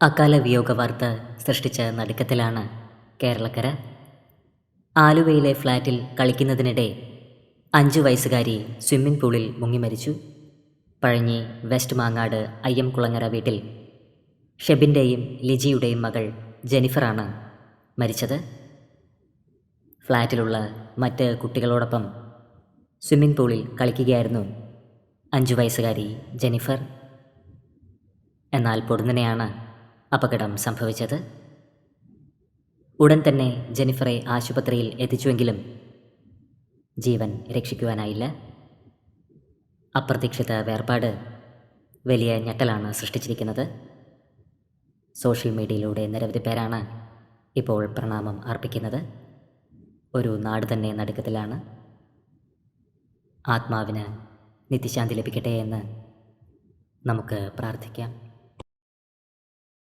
അകാല വിയോഗ വാർത്ത സൃഷ്ടിച്ച നടുക്കത്തിലാണ് കേരളക്കര. ആലുവയിലെ ഫ്ലാറ്റിൽ കളിക്കുന്നതിനിടെ അഞ്ചു വയസ്സുകാരി സ്വിമ്മിംഗ് പൂളിൽ മുങ്ങിമരിച്ചു പഴഞ്ഞി വെസ്റ്റ് മാങ്ങാട് അയ്യം കുളങ്ങര വീട്ടിൽ ഷെബിന്റെയും ലിജിയുടെയും മകൾ ജെനിഫറാണ് മരിച്ചത്. ഫ്ലാറ്റിലുള്ള മറ്റ് കുട്ടികളോടൊപ്പം സ്വിമ്മിംഗ് പൂളിൽ കളിക്കുകയായിരുന്നു അഞ്ചു വയസ്സുകാരി ജെനിഫർ. എന്നാൽ പൊടുന്നനെയാണ് അപകടം സംഭവിച്ചത്? ഉടൻ തന്നെ ജെനിഫറെ ആശുപത്രിയിൽ എത്തിച്ചുവെങ്കിലും ജീവൻ രക്ഷിക്കുവാനായില്ല. അപ്രതീക്ഷിത വേർപാട് വലിയ ഞെട്ടലാണ് സൃഷ്ടിച്ചിരിക്കുന്നത്. സോഷ്യൽ മീഡിയയിലൂടെ നിരവധി പേരാണ് ഇപ്പോൾ പ്രണാമം അർപ്പിക്കുന്നത്. ഒരു നാട് തന്നെ നടുക്കത്തിലാണ്. ആത്മാവിന് നിത്യശാന്തി ലഭിക്കട്ടെ എന്ന് നമുക്ക് പ്രാർത്ഥിക്കാം.